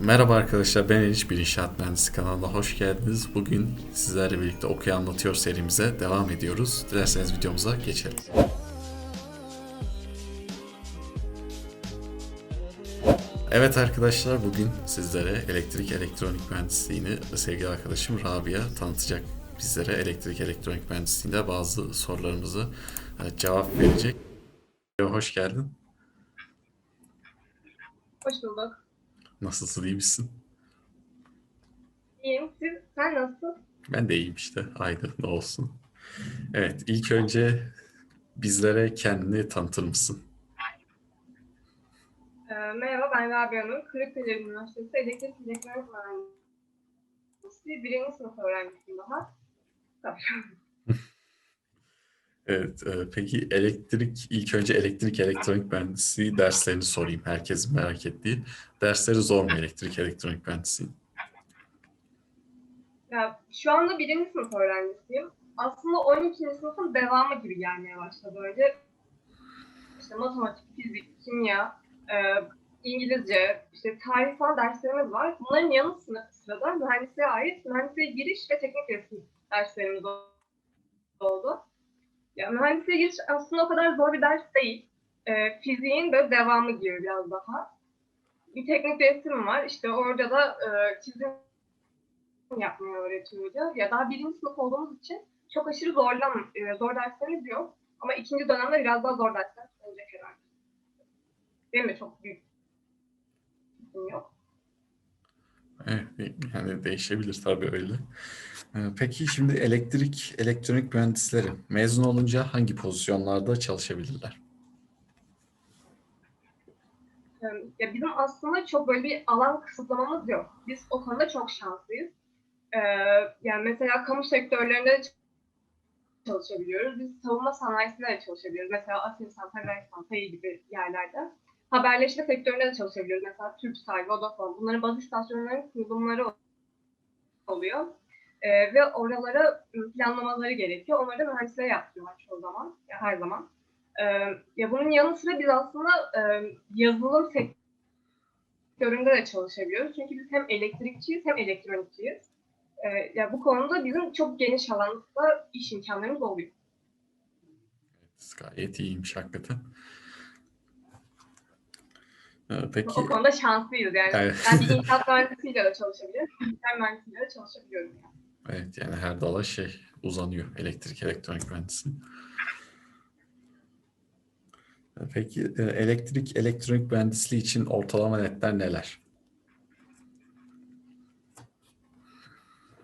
Merhaba arkadaşlar, ben Eliç Bir İnşaat Mühendisi kanalına hoş geldiniz. Bugün sizlerle birlikte Okuya Anlatıyor serimize devam ediyoruz. Dilerseniz videomuza geçelim. Evet arkadaşlar, bugün sizlere elektrik elektronik mühendisliğini sevgili arkadaşım Rabia tanıtacak. Bizlere elektrik elektronik mühendisliğinde bazı sorularımızı e, cevap verecek. Hoş geldin. Hoş bulduk. Nasılsın, iyi misin? İyiyim. Siz, sen nasılsın? Ben de iyiyim işte. Aynı ne olsun. Evet, ilk önce bizlere kendini tanıtır mısın? Ee, merhaba, ben Rabia Nur. Kırıkkale Üniversitesi Elektrik Elektronik Mühendisliği birinci sınıf öğrencisiyim daha. Tabii. Evet, e, peki elektrik, ilk önce elektrik elektronik mühendisliği derslerini sorayım. Herkesin merak ettiği. Dersleri zor mu elektrik elektronik mühendisliği? Ya, şu anda birinci sınıf öğrencisiyim. Aslında 12. sınıfın devamı gibi gelmeye başladı böyle. İşte matematik, fizik, kimya, e, İngilizce, işte tarih falan derslerimiz var. Bunların yanı sıra- sırada mühendisliğe ait mühendisliğe giriş ve teknik resim derslerimiz oldu. Mühendisliğe giriş aslında o kadar zor bir ders değil. E, fiziğin böyle devamı gibi biraz daha. Bir teknik resim var. İşte orada da e, çizim yapmayı öğretiyor hoca. Ya daha birinci sınıf olduğumuz için çok aşırı zorlan, e, zor derslerimiz yok. Ama ikinci dönemde biraz daha zor dersler olacak herhalde. Benim de çok büyük yok. Evet, yani değişebilir tabii öyle. E, Peki şimdi elektrik elektronik mühendisleri mezun olunca hangi pozisyonlarda çalışabilirler? E, Ya bizim aslında çok böyle bir alan kısıtlamamız yok. Biz o konuda çok şanslıyız. E, yani mesela kamu sektörlerinde çalışabiliyoruz. Biz savunma sanayisinde de çalışabiliyoruz. Mesela Havelsan, TAİ gibi yerlerde. Haberleşme sektöründe de çalışabiliyoruz. Mesela Turkcell, Vodafone. Bunların baz istasyonlarının kurulumları oluyor. Ee, ve oralara planlamaları gerekiyor. Onları da mühendisler yaptırıyorlar çoğu zaman, ya her zaman. Ee, ya bunun yanı sıra biz aslında e, yazılım sektöründe de çalışabiliyoruz. Çünkü biz hem elektrikçiyiz hem elektronikçiyiz. Ee, ya bu konuda bizim çok geniş alanda iş imkanlarımız oluyor. Gayet iyiymiş hakikaten. E, Peki O konuda şanslıyız yani. Evet. Ben bir inşaat mühendisiyle de çalışabiliyorum, bilgisayar mühendisiyle de çalışabiliyorum. Yani. evet yani her dala şey uzanıyor elektrik elektronik mühendisliği. E, Peki e, elektrik elektronik mühendisliği için ortalama netler neler?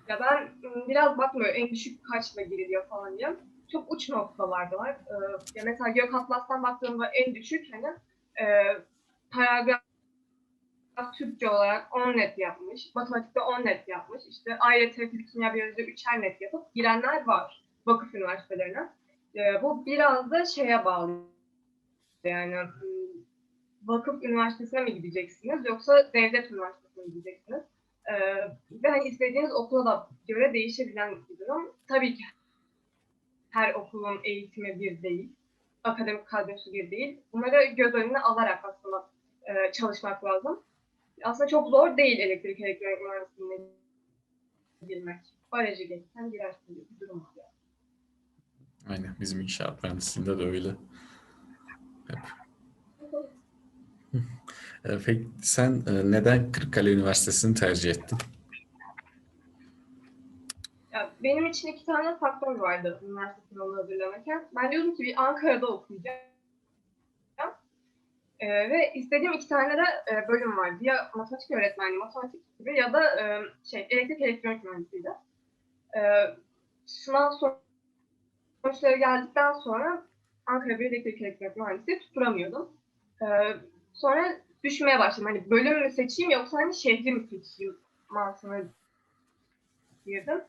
Ya ben ım, biraz bakmıyorum en düşük kaçla giriliyor falan diye. Çok uç noktalarda var. Ee, ya mesela Gök Atlas'tan baktığımda en düşük hani paragraf Türkçe olarak 10 net yapmış, matematikte 10 net yapmış, işte ayrıca fizik, kimya, biyoloji 3'er net yapıp girenler var vakıf üniversitelerine. Ee, bu biraz da şeye bağlı. Yani ım, vakıf üniversitesine mi gideceksiniz yoksa devlet üniversitesine mi gideceksiniz? Ee, ve hani istediğiniz okula da göre değişebilen bir durum. Tabii ki her okulun eğitimi bir değil. Akademik kadrosu bir değil. Bunları göz önüne alarak aslında e, çalışmak lazım. Aslında çok zor değil elektrik elektronik mühendisliğine girmek. Barajı geçsen girersin gibi bir durum var. Aynen bizim inşaat mühendisliğinde de öyle. Hep. E, Peki sen e, neden Kırıkkale Üniversitesi'ni tercih ettin? Ya benim için iki tane faktör vardı üniversite sınavına hazırlanırken. Ben diyordum ki bir Ankara'da okuyacağım. Ee, ve istediğim iki tane de e, bölüm vardı. Ya matematik öğretmenliği, matematik gibi ya da e, şey elektrik elektronik mühendisliğiydi. E, sınav sor- sonuçları geldikten sonra Ankara bir elektrik elektronik mühendisliği tutturamıyordum. E, sonra düşmeye başladım. Hani bölüm mü seçeyim yoksa hani şehri mi seçeyim mantığına girdim.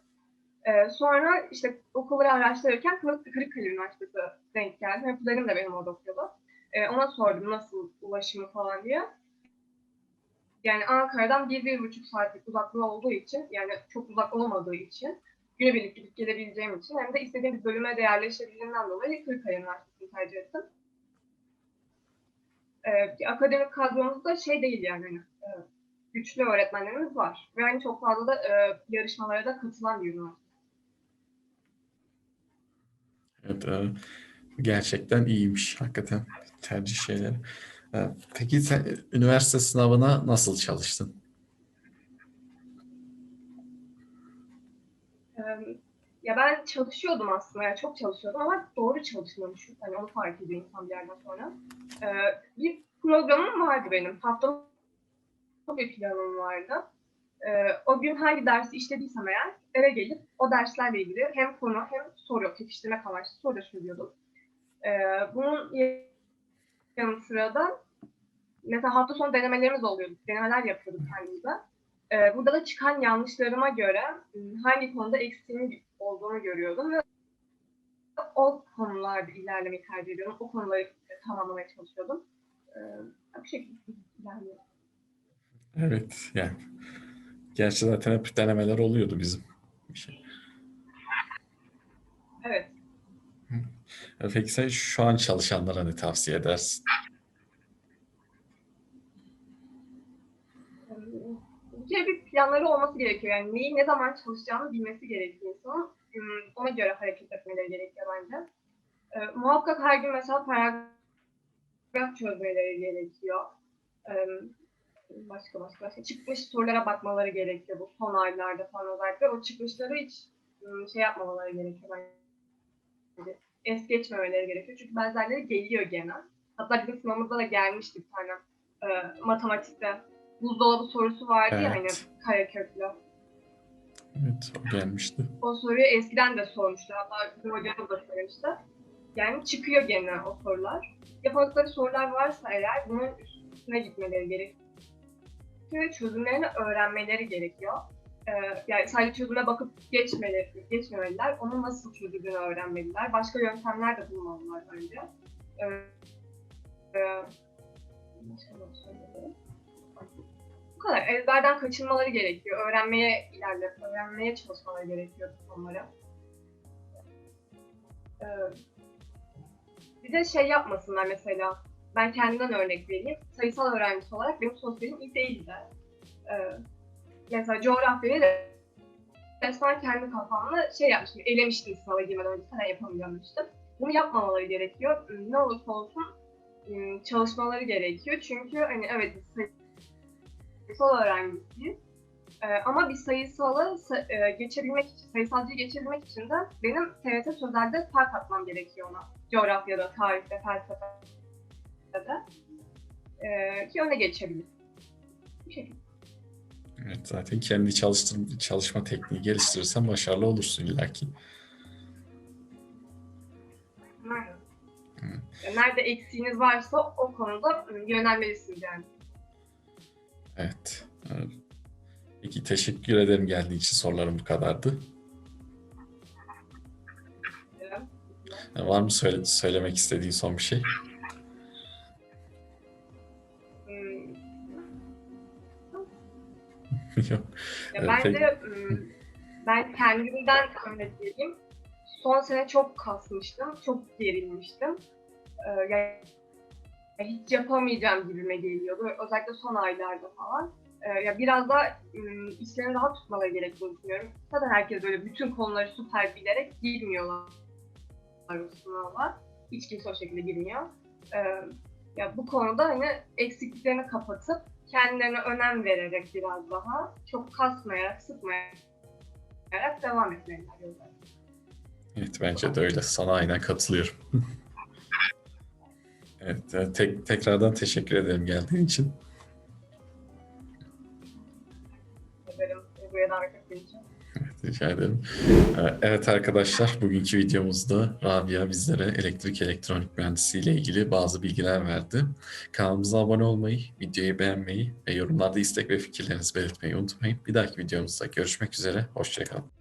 Ee, sonra işte okulları araştırırken Kırık- Kırıkkale Üniversitesi denk geldi. Ve kuzenim de benim orada okuyordu. Ee, ona sordum nasıl ulaşımı falan diye. Yani Ankara'dan bir, bir buçuk saatlik uzaklığı olduğu için, yani çok uzak olmadığı için, günübirlik gidip gelebileceğim için hem de istediğim bir bölüme de yerleşebildiğimden dolayı Kırıkkale Üniversitesi'ni tercih ettim. Ee, akademik kadromuz da şey değil yani, hani, e, güçlü öğretmenlerimiz var. Ve hani çok fazla da e, yarışmalara da katılan bir üniversite. Evet, e, gerçekten iyiymiş hakikaten tercih şeyleri. E, Peki sen üniversite sınavına nasıl çalıştın? Ee, Ya ben çalışıyordum aslında, yani çok çalışıyordum ama doğru çalışmıyormuşum. Hani onu fark ediyor insan bir yerden sonra. Ee, bir programım vardı benim. Haftalık bir planım vardı. Ee, o gün hangi dersi işlediysem eğer eve gelip o derslerle ilgili hem konu hem soru, pekiştirmek amaçlı soru çözüyordum. Ee, bunun yanı sıra da mesela hafta sonu denemelerimiz oluyordu. Denemeler yapıyorduk kendimize. Ee, burada da çıkan yanlışlarıma göre ım, hangi konuda eksiğim olduğunu görüyordum ve o konularda ilerlemeyi tercih ediyordum. O konuları e, tamamlamaya çalışıyordum. Ee, bu şekilde ilerliyor. Evet yani. Gerçi zaten hep denemeler oluyordu bizim. Bir şey. Evet. E, Peki sen şu an çalışanlara ne tavsiye edersin? Bir bir planları olması gerekiyor. Yani neyi ne zaman çalışacağını bilmesi gerekiyor insanın. Ona göre hareket etmeleri gerekiyor bence. Ee, muhakkak her gün mesela paragraf çözmeleri gerekiyor. Ee, başka başka başka çıkmış sorulara bakmaları gerekiyor bu son aylarda falan özellikle. O çıkmışları hiç şey yapmamaları gerekiyor bence. Es geçmemeleri gerekiyor. Çünkü benzerleri geliyor gene. Hatta bizim sınavımızda da gelmişti bir tane e, matematikte buzdolabı sorusu vardı ya hani Evet. kareköklü. Evet, o gelmişti. O soruyu eskiden de sormuşlar. Hatta bizim hocamız da söylemişti. Yani çıkıyor gene o sorular. Yapamadıkları sorular varsa eğer bunun üstüne gitmeleri gerekiyor. Ve çözümlerini öğrenmeleri gerekiyor. Ee, yani sadece çözüme bakıp geçmeleri, geçmemeliler. Onun nasıl çözüldüğünü öğrenmeliler. Başka yöntemler de bulmalılar. Ee, e, söyleyebilirim? Bu kadar. Ezberden kaçınmaları gerekiyor. Öğrenmeye ilerle, öğrenmeye çalışmaları gerekiyor bu konuları. Ee, bir de şey yapmasınlar mesela. Ben kendimden örnek vereyim. Sayısal öğrencisi olarak benim sosyalim iyi değildi. Ee, mesela coğrafyayı resmen kendi kafamla şey yapmıştım. Elemiştim sınava girmeden önce. Sen yapamayacağım. Bunu yapmamaları gerekiyor. Ne olursa olsun ım, çalışmaları gerekiyor. Çünkü hani evet sayısal öğrencisiyiz. Ee, ama bir sayısalı sa- e, geçebilmek için, sayısalcıyı geçebilmek için de benim TRT Sözel'de fark atmam gerekiyor ona. Coğrafyada, tarihte, felsefede. Ee, ki öne geçebilir. Bu şekilde. Evet, zaten kendi çalıştır çalışma tekniği geliştirirsen başarılı olursun illaki. Hı. Yani Nerede eksiğiniz varsa o konuda ım, yönelmelisiniz yani. Evet. evet. Peki teşekkür ederim geldiğin için sorularım bu kadardı. Ee, Var mı söyle söylemek istediğin son bir şey? Yok. Ya Evet, bence ım, ben kendimden örnek vereyim. Son sene çok kasmıştım, çok gerilmiştim. Ee, ya, ya hiç yapamayacağım gibime geliyordu. Özellikle son aylarda falan. Ee, ya biraz da işlerini rahat tutmaları gerektiğini düşünüyorum. Zaten herkes böyle bütün konuları süper bilerek girmiyorlar sınava. Hiç kimse o şekilde girmiyor. Ee, ya bu konuda hani eksikliklerini kapatıp kendilerine önem vererek biraz daha çok kasmayarak, sıkmayarak devam etmeliler yolda. Evet bence de öyle. Sana aynen katılıyorum. Evet, e, tek, tekrardan teşekkür ederim geldiğin için. Ederim buraya davet ettiğin için. Rica ederim. Ee, Evet arkadaşlar, bugünkü videomuzda Rabia bizlere elektrik elektronik mühendisliği ile ilgili bazı bilgiler verdi. Kanalımıza abone olmayı, videoyu beğenmeyi ve yorumlarda istek ve fikirlerinizi belirtmeyi unutmayın. Bir dahaki videomuzda görüşmek üzere, hoşçakalın.